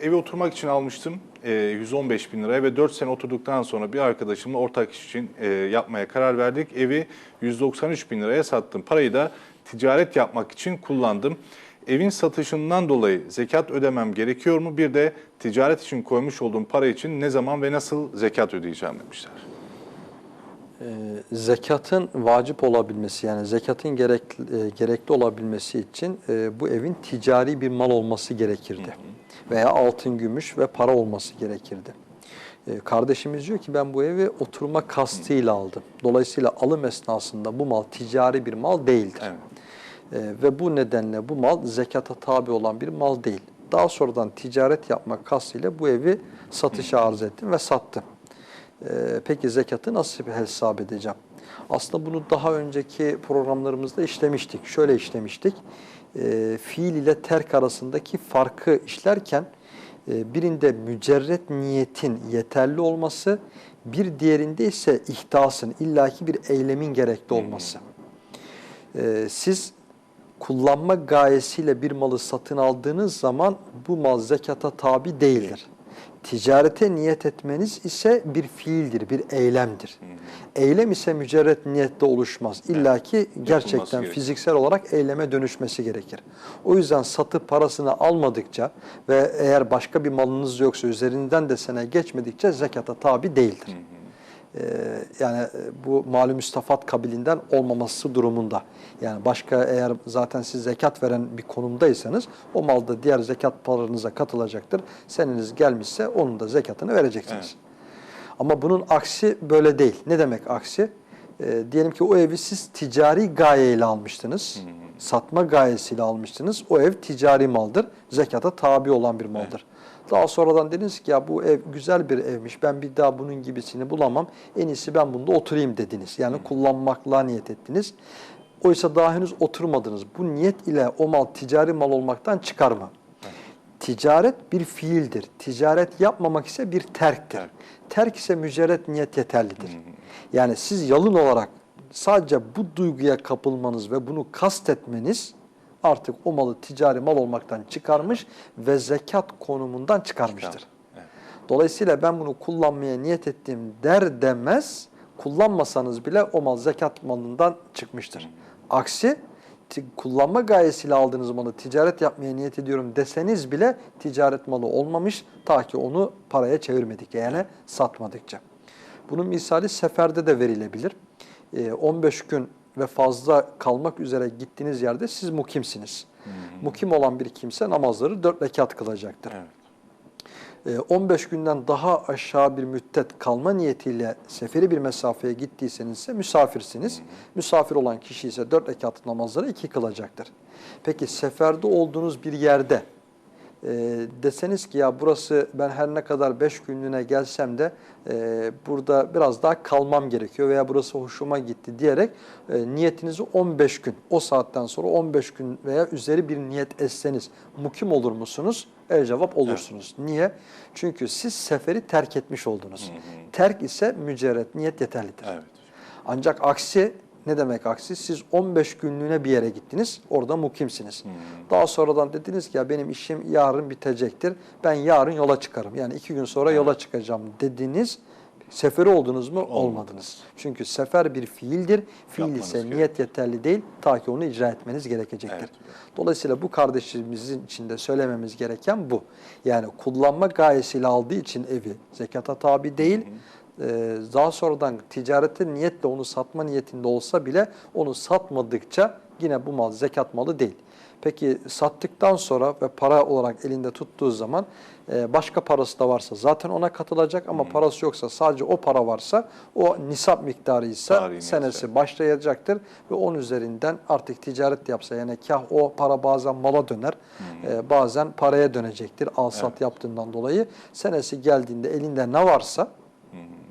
Eve oturmak için almıştım e, 115 bin liraya ve 4 sene oturduktan sonra bir arkadaşımla ortak iş için e, yapmaya karar verdik. Evi 193 bin liraya sattım. Parayı da ticaret yapmak için kullandım. Evin satışından dolayı zekat ödemem gerekiyor mu? Bir de ticaret için koymuş olduğum para için ne zaman ve nasıl zekat ödeyeceğim demişler. Ee, zekatın vacip olabilmesi yani zekatın gerekli, e, gerekli olabilmesi için e, bu evin ticari bir mal olması gerekirdi. Veya altın, gümüş ve para olması gerekirdi. E, kardeşimiz diyor ki ben bu evi oturma kastıyla aldım. Dolayısıyla alım esnasında bu mal ticari bir mal değildir. Evet. E, ve bu nedenle bu mal zekata tabi olan bir mal değil. Daha sonradan ticaret yapmak kastıyla bu evi satışa arz ettim ve sattım. Ee, peki zekatı nasıl hesap edeceğim? Aslında bunu daha önceki programlarımızda işlemiştik. Şöyle işlemiştik. Ee, fiil ile terk arasındaki farkı işlerken e, birinde mücerret niyetin yeterli olması, bir diğerinde ise ihtasın, illaki bir eylemin gerekli olması. Ee, siz kullanma gayesiyle bir malı satın aldığınız zaman bu mal zekata tabi değildir. Ticarete niyet etmeniz ise bir fiildir, bir eylemdir. Eylem ise mücerret niyette oluşmaz. İlla ki gerçekten fiziksel olarak eyleme dönüşmesi gerekir. O yüzden satıp parasını almadıkça ve eğer başka bir malınız yoksa üzerinden de sene geçmedikçe zekata tabi değildir. Ee, yani e, bu malum müstafat kabilinden olmaması durumunda. Yani başka eğer zaten siz zekat veren bir konumdaysanız o malda diğer zekat paranıza katılacaktır. Seneniz gelmişse onun da zekatını vereceksiniz. Evet. Ama bunun aksi böyle değil. Ne demek aksi? Ee, diyelim ki o evi siz ticari gayeyle almıştınız. Satma gayesiyle almıştınız. O ev ticari maldır. Zekata tabi olan bir maldır. Daha sonradan dediniz ki ya bu ev güzel bir evmiş. Ben bir daha bunun gibisini bulamam. En iyisi ben bunda oturayım dediniz. Yani kullanmakla niyet ettiniz. Oysa daha henüz oturmadınız. Bu niyet ile o mal ticari mal olmaktan çıkar mı? Ticaret bir fiildir. Ticaret yapmamak ise bir terktir. Terk. Terk ise mücerret niyet yeterlidir. Yani siz yalın olarak sadece bu duyguya kapılmanız ve bunu kastetmeniz artık o malı ticari mal olmaktan çıkarmış ve zekat konumundan çıkarmıştır. Evet. Dolayısıyla ben bunu kullanmaya niyet ettiğim der demez kullanmasanız bile o mal zekat malından çıkmıştır. Aksi ti- kullanma gayesiyle aldığınız malı ticaret yapmaya niyet ediyorum deseniz bile ticaret malı olmamış ta ki onu paraya çevirmedik yani satmadıkça. Bunun misali seferde de verilebilir. Ee, 15 gün ve fazla kalmak üzere gittiğiniz yerde siz mukimsiniz. Mukim olan bir kimse namazları 4 rekat kılacaktır. Evet. Ee, 15 günden daha aşağı bir müddet kalma niyetiyle seferi bir mesafeye gittiyseniz ise misafirsiniz. Misafir olan kişi ise 4 rekat namazları 2 kılacaktır. Peki seferde olduğunuz bir yerde e, deseniz ki ya burası ben her ne kadar 5 günlüğüne gelsem de e, burada biraz daha kalmam gerekiyor veya burası hoşuma gitti diyerek e, niyetinizi 15 gün o saatten sonra 15 gün veya üzeri bir niyet etseniz mukim olur musunuz? El cevap olursunuz. Niye? Çünkü siz seferi terk etmiş oldunuz. Terk ise mücerret niyet yeterlidir. Evet. Ancak aksi ne demek aksi? Siz 15 günlüğüne bir yere gittiniz. Orada mukimsiniz. Daha sonradan dediniz ki ya benim işim yarın bitecektir. Ben yarın yola çıkarım. Yani iki gün sonra yola çıkacağım dediniz. Seferi oldunuz mu? Olmadınız. Çünkü sefer bir fiildir. Fiil Yapmanız ise gerekiyor. niyet yeterli değil. Ta ki onu icra etmeniz gerekecektir. Evet. Dolayısıyla bu kardeşimizin içinde söylememiz gereken bu. Yani kullanma gayesiyle aldığı için evi zekata tabi değil. Ee, daha sonradan ticarete niyetle onu satma niyetinde olsa bile onu satmadıkça yine bu mal zekat malı değil. Peki sattıktan sonra ve para olarak elinde tuttuğu zaman e, başka parası da varsa zaten ona katılacak ama parası yoksa sadece o para varsa o nisap miktarı ise senesi başlayacaktır ve onun üzerinden artık ticaret yapsa yani kah o para bazen mala döner, e, bazen paraya dönecektir al sat yaptığından dolayı. Senesi geldiğinde elinde ne varsa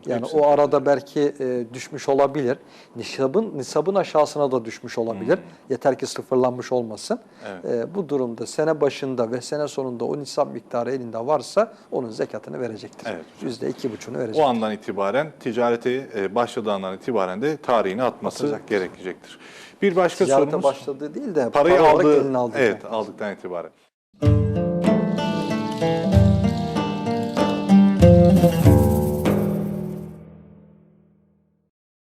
Yani Hepsini o arada belki e, düşmüş olabilir. Nisabın nisabın aşağısına da düşmüş olabilir. Yeter ki sıfırlanmış olmasın. Evet. E, bu durumda sene başında ve sene sonunda o nisap miktarı elinde varsa onun zekatını verecektir. Yüzde iki buçuğunu O verecektir. andan itibaren ticarete e, başladığı andan itibaren de tarihini atması Atacaktır. gerekecektir. Bir başka Ticarete sorumuz başladığı değil de parayı para aldığı, aldığı. evet aldıktan itibaren.